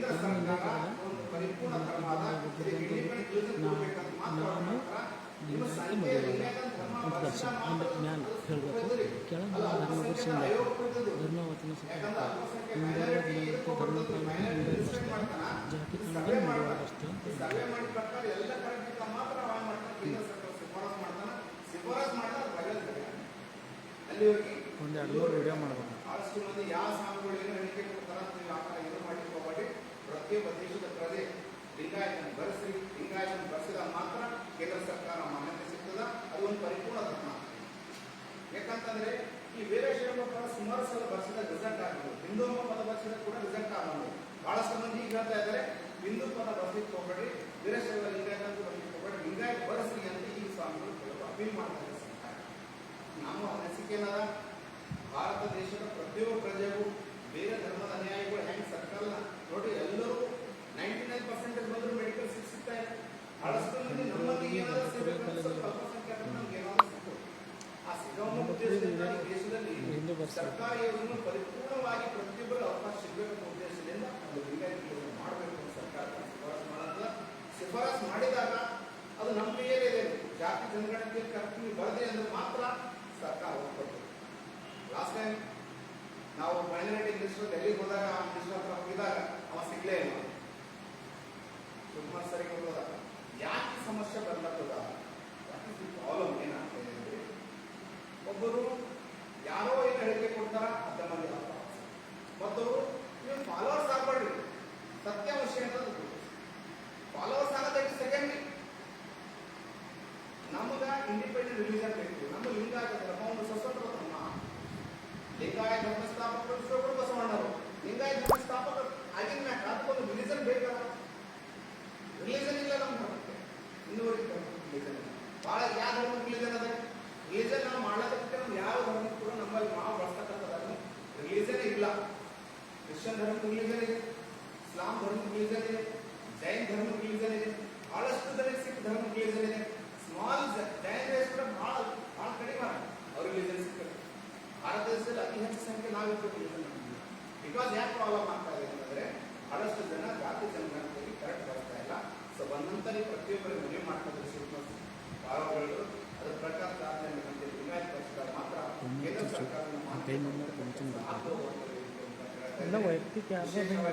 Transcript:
ಕೇಂದ್ರ ಒಂದು ಪರಿಪೂರ್ಣ ಒಂದು ಜ್ಞಾನ ಹೇಳಬೇಕು ಕೆಳಗೆ ಧರ್ಮ ಗುರುಸಿಂದ ಧರ್ಮವಚನ ಜಾತಿ ಒಂದು ಎರಡು ಮೂರು ವಿಡಿಯೋ ಮಾಡಬೇಕು ಯಾವ ಸಾಂಗ್ಗಳು ಏನು ಹೇಳಿಕೆ ಮಾಡ್ಲಿಕ್ಕೆ ಹೋಗಬೇಡಿ ಪ್ರತಿಯೊಬ್ಬ ದೇಶದ ಪ್ರಜೆ ಲಿಂಗಾಯತನ ಬರೆಸ್ರಿ ಲಿಂಗಾಯತನ ಬರೆಸಿದಾಗ ಮಾತ್ರ ಕೇಂದ್ರ ಸರ್ಕಾರ ಮಾನ್ಯತೆ ಸಿಗ್ತದ ಅದು ಒಂದು ಪರಿಪೂರ್ಣ ಧರ್ಮ ಯಾಕಂತಂದ್ರೆ ಈ ವೀರಶೈವ ಪ್ರಕಾರ ಸುಮಾರು ಸಲ ಬರ್ಸಿದ ರಿಸಲ್ಟ್ ಆಗ್ಬೋದು ಹಿಂದೂ ಪದ ಬರೆಸಿದ ಕೂಡ ರಿಸಲ್ಟ್ ಬಹಳಷ್ಟು ಮಂದಿ ಈಗ ಹೇಳ್ತಾ ಇದ್ದಾರೆ ಹಿಂದೂ ಪದ ಬರ್ಸ್ಲಿಕ್ಕೆ ಹೋಗಬೇಡಿ ವೀರಶೈವ ಲಿಂಗಾಯತ ಅಂತ ಬರ್ಲಿಕ್ಕೆ ಹೋಗಬೇಡಿ ಲಿಂಗಾಯತ ಬರೆಸ್ರಿ ಅಂತ ಈ ಸ್ವಾಮಿಗಳು ಕೆಲವು ಅಪೀಲ್ ಮಾಡ್ತಾರೆ ನಮ್ಮ ಅನಿಸಿಕೆ ಏನದ ಭಾರತ ದೇಶದ ಪ್ರತಿಯೊಬ್ಬ ಸರ್ಕಾರ ಯೋಜನೆ ಪರಿಪೂರ್ಣವಾಗಿ ಪ್ರತಿಯೊಬ್ಬರು ಅವಕಾಶ ಸಿಗಬೇಕು ಉದ್ದೇಶದಿಂದ ಲಿಂಗಾಯತ ಯೋಜನೆ ಮಾಡಬೇಕು ಸರ್ಕಾರ ಶಿಫಾರಸು ಮಾಡಲ್ಲ ಶಿಫಾರಸು ಮಾಡಿದಾಗ ಅದು ನಮ್ಮ ಏರಿಯಾದಲ್ಲಿ ಜಾತಿ ಜನಗಣತಿ ಕರ್ಫ್ಯೂ ಬರದೆ ಅಂದ್ರೆ ಮಾತ್ರ ಸರ್ಕಾರ ಒಪ್ಪಬೇಕು ಲಾಸ್ಟ್ ಟೈಮ್ ನಾವು ಮೈನಾರಿಟಿ ಮಿನಿಸ್ಟರ್ ಡೆಲ್ಲಿಗೆ ಹೋದಾಗ ಆ ಮಿನಿಸ್ಟರ್ ಹತ್ರ ಹೋಗಿದಾಗ ಅವ ಸಿಗ್ಲೇ ಇಲ್ಲ. ಸುಮಾರು ಸರಿಗೆ ಹೋದಾಗ ಯಾಕೆ ಸಮಸ್ಯೆ ಬರ್ಲತ್ತದ? ಪ್ರಾಬ್ಲಮ್ ಏನಾಗ್ತದೆ ಒಬ್ಬರು ಯಾರೋ ಏನು ಹೇಳಿಕೆ ಕೊಡ್ತಾರ ಅರ್ಥ ಮಂದಿ ಮತ್ತು ನೀವು ಫಾಲೋವರ್ಸ್ ಆಗ್ಬೇಡ್ರಿ. ಸತ್ಯಾಂಶ ಅಂತ ಫಾಲೋವರ್ಸ್ ಆಗೋದಕ್ಕೆ ಸೆಕೆಂಡ್ ನಮಗ ಇಂಡಿಪೆಂಡೆಂಟ್ ರಿಲಿಜನ್ ಬೇಕು. ನಮ್ಮ ಲಿಂಗಾಯತ ಧರ್ಮ ಒಂದು ಸ್ವತಂತ್ರ ಧರ್ಮ. ಲಿಂಗಾಯತ ಧರ್ಮ ಸ್ಥಾಪಕರು ವಿಶ್ವಗುರು ಬಸವಣ್ಣರು. ಲಿಂಗಾಯತ ಧರ್ಮ ಸ್ಥಾಪಕರು ಆಗಿನ ಮ್ಯಾಕ ಅದಕ್ಕೊಂದು ರಿಲಿಜನ್ ಬೇಕಲ್ಲ ರಿಲಿಜನ್ ಇಲ್ಲ ನಮ್ಮ ಧರ್ಮಕ್ಕೆ ಇನ್ನೂವರೆಗೆ ರಿಲಿಜನ್ ಇಲ್ಲ ಭಾಳ ಯಾವ ಧರ್ಮ ರಿಲಿಜನ್ ಅದ ರಿಲಿಜನ್ ನಾವು ಮಾಡೋದಕ್ಕೆ ನಮ್ಗೆ ಯಾವ ಧರ್ಮ ಕೂಡ ನಮ್ಮಲ್ಲಿ ನಾವು ಬಳಸ್ತಕ್ಕಂಥ ಧರ್ಮ ರಿಲಿಜನ್ ಇಲ್ಲ ಧರ್ಮ ಇದೆ ಇಸ್ಲಾಂ ರಿಲಿಜನ್ ಇದೆ ಜೈನ್ ಧರ್ಮ ರಿಲಿಜನ್ ಬಹಳಷ್ಟು ಜನ ಸಿಖ್ ಧರ್ಮ ಸ್ಮಾಲ್ ಜೈನ್ ರೇಸ್ ಕೂಡ ಬಹಳ ಬಹಳ ಕಡಿಮೆ ಅವ್ರ ರಿಲಿಜನ್ ಸಿಗ್ತದೆ ಭಾರತ ದೇಶದಲ್ಲಿ ಅತಿ ಹೆಚ್ಚು ಸಂಖ್ಯೆ ರಿಲಿಜನ್ ಬಿಕಾಸ್ ಯಾಕೆ ಪ್ರಾಬ್ಲಮ್ ಆಗ್ತಾ ಇದೆ ಅಂತಂದ್ರೆ ಬಹಳಷ್ಟು ಜನ ಜಾತಿ ಜನಗಣತಿಗೆ ಕರೆಕ್ಟ್ ಬರ್ತಾ ಇಲ್ಲ. ಸೊ ಬಂದಂತಲ್ಲಿ ಪ್ರತಿಯೊಬ್ಬರು ಮನೆ ಮಾಡ್ತಾರೆ ಶಿವಕುಮಾರ್ ಭಾವಗಳು ಅದ್ರ ಪ್ರಕಾರ ಗಂಟೆ ಲಿಂಗಾಯತ ಪಕ್ಷದ ಮಾತ್ರ ಕೇಂದ್ರ ಸರ್ಕಾರದ ಕೈ 那我 g ey